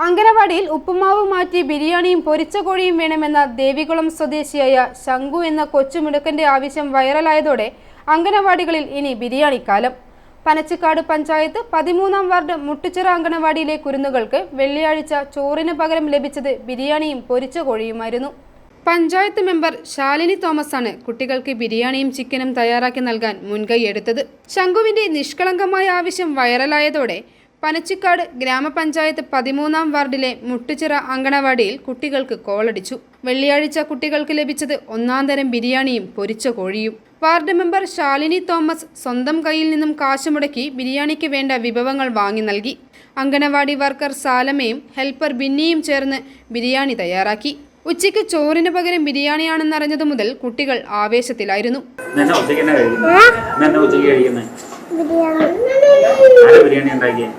അങ്കനവാടിയിൽ ഉപ്പുമാവ് മാറ്റി ബിരിയാണിയും പൊരിച്ച കോഴിയും വേണമെന്ന ദേവികുളം സ്വദേശിയായ ശംഖു എന്ന കൊച്ചുമിടുക്കന്റെ ആവശ്യം വൈറലായതോടെ അങ്കനവാടികളിൽ ഇനി ബിരിയാണി കാലം പനച്ചിക്കാട് പഞ്ചായത്ത് പതിമൂന്നാം വാർഡ് മുട്ടുച്ചിറ അങ്കനവാടിയിലെ കുരുന്നുകൾക്ക് വെള്ളിയാഴ്ച ചോറിന് പകരം ലഭിച്ചത് ബിരിയാണിയും പൊരിച്ച കോഴിയുമായിരുന്നു പഞ്ചായത്ത് മെമ്പർ ശാലിനി തോമസ് ആണ് കുട്ടികൾക്ക് ബിരിയാണിയും ചിക്കനും തയ്യാറാക്കി നൽകാൻ മുൻകൈ മുൻകൈയെടുത്തത്. ശംഖുവിന്റെ നിഷ്കളങ്കമായ ആവശ്യം വൈറലായതോടെ പനച്ചിക്കാട് ഗ്രാമപഞ്ചായത്ത് പതിമൂന്നാം വാർഡിലെ മുട്ടുചിറ അങ്കണവാടിയിൽ കുട്ടികൾക്ക് കോളടിച്ചു. വെള്ളിയാഴ്ച കുട്ടികൾക്ക് ലഭിച്ചത് ഒന്നാം തരം ബിരിയാണിയും പൊരിച്ച കോഴിയും. വാർഡ് മെമ്പർ ശാലിനി തോമസ് സ്വന്തം കയ്യിൽ നിന്നും കാശ് മുടക്കി ബിരിയാണിക്ക് വേണ്ട വിഭവങ്ങൾ വാങ്ങി നൽകി. അങ്കണവാടി വർക്കർ സാലമയും ഹെൽപ്പർ ബിന്നിയും ചേർന്ന് ബിരിയാണി തയ്യാറാക്കി. ഉച്ചയ്ക്ക് ചോറിന് പകരം ബിരിയാണിയാണെന്നറിഞ്ഞതു മുതൽ കുട്ടികൾ ആവേശത്തിലായിരുന്നു. ബിരിയാണി ഉണ്ടാക്കിയേ?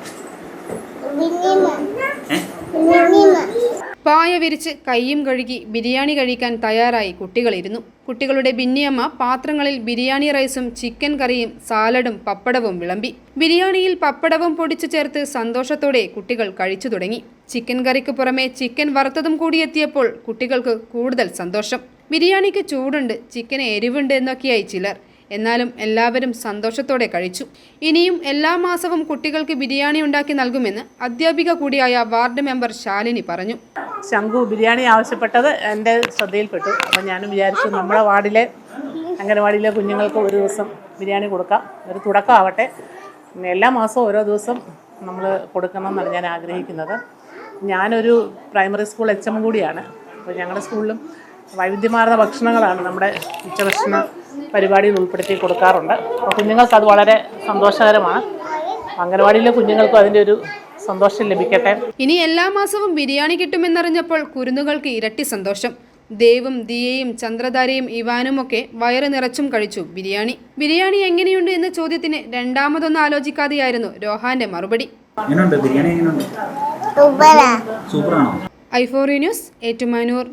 പായ വിരിച്ച് കൈയും കഴുകി ബിരിയാണി കഴിക്കാൻ തയ്യാറായി കുട്ടികളിരുന്നു. കുട്ടികളുടെ ബിന്നിയമ്മ പാത്രങ്ങളിൽ ബിരിയാണി റൈസും ചിക്കൻ കറിയും സാലഡും പപ്പടവും വിളമ്പി. ബിരിയാണിയിൽ പപ്പടവും പൊടിച്ചു ചേർത്ത് സന്തോഷത്തോടെ കുട്ടികൾ കഴിച്ചു തുടങ്ങി. ചിക്കൻ കറിക്ക് പുറമെ ചിക്കൻ വറുത്തതും കൂടി എത്തിയപ്പോൾ കുട്ടികൾക്ക് കൂടുതൽ സന്തോഷം. ബിരിയാണിക്ക് ചൂടുണ്ട് ചിക്കന് എരിവുണ്ട് എന്നൊക്കെയായി ചിലർ. എന്നാലും എല്ലാവരും സന്തോഷത്തോടെ കഴിച്ചു. ഇനിയും എല്ലാ മാസവും കുട്ടികൾക്ക് ബിരിയാണി ഉണ്ടാക്കി നൽകുമെന്ന് അധ്യാപിക കൂടിയായ വാർഡ് മെമ്പർ ശാലിനി പറഞ്ഞു. ശംഖു ബിരിയാണി ആവശ്യപ്പെട്ടത് എന്റെ ശ്രദ്ധയിൽപ്പെട്ടു. അപ്പം ഞാനും വിചാരിച്ചു നമ്മുടെ വാർഡിലെ അംഗനവാടിയിലെ കുഞ്ഞുങ്ങൾക്ക് ഒരു ദിവസം ബിരിയാണി കൊടുക്കാം. ഒരു തുടക്കമാവട്ടെ. എല്ലാ മാസവും ഓരോ ദിവസം നമ്മൾ കൊടുക്കണം എന്നാണ് ഞാൻ ആഗ്രഹിക്കുന്നത്. ഞാനൊരു പ്രൈമറി സ്കൂൾ എച്ച് എം കൂടിയാണ്. അപ്പോൾ ഞങ്ങളുടെ സ്കൂളിലും വൈവിധ്യമാർന്ന ഭക്ഷണങ്ങളാണ് നമ്മുടെ ഉച്ചഭക്ഷണ പരിപാടിയിൽ ഉൾപ്പെടുത്തി കൊടുക്കാറുണ്ട്. അപ്പോൾ കുഞ്ഞുങ്ങൾക്ക് അത് വളരെ സന്തോഷകരമാണ്. അംഗനവാടിയിലെ കുഞ്ഞുങ്ങൾക്കും അതിന്റെ ഒരു സന്തോഷം ലഭിക്കട്ടെ. ഇനി എല്ലാ മാസവും ബിരിയാണി കിട്ടുമെന്നറിഞ്ഞപ്പോൾ കുരുന്നുകൾക്ക് ഇരട്ടി സന്തോഷം. ദേവും ദിയയും ചന്ദ്രധാരയും ഇവാനുമൊക്കെ വയറ് നിറച്ചും കഴിച്ചു ബിരിയാണി. ബിരിയാണി എങ്ങനെയുണ്ട് എന്ന ചോദ്യത്തിന് രണ്ടാമതൊന്ന് ആലോചിക്കാതെയായിരുന്നു രോഹാന്റെ മറുപടി. സൂപ്പറാണോ? ഐഫോറി ന്യൂസ് ഏറ്റുമാനൂർ.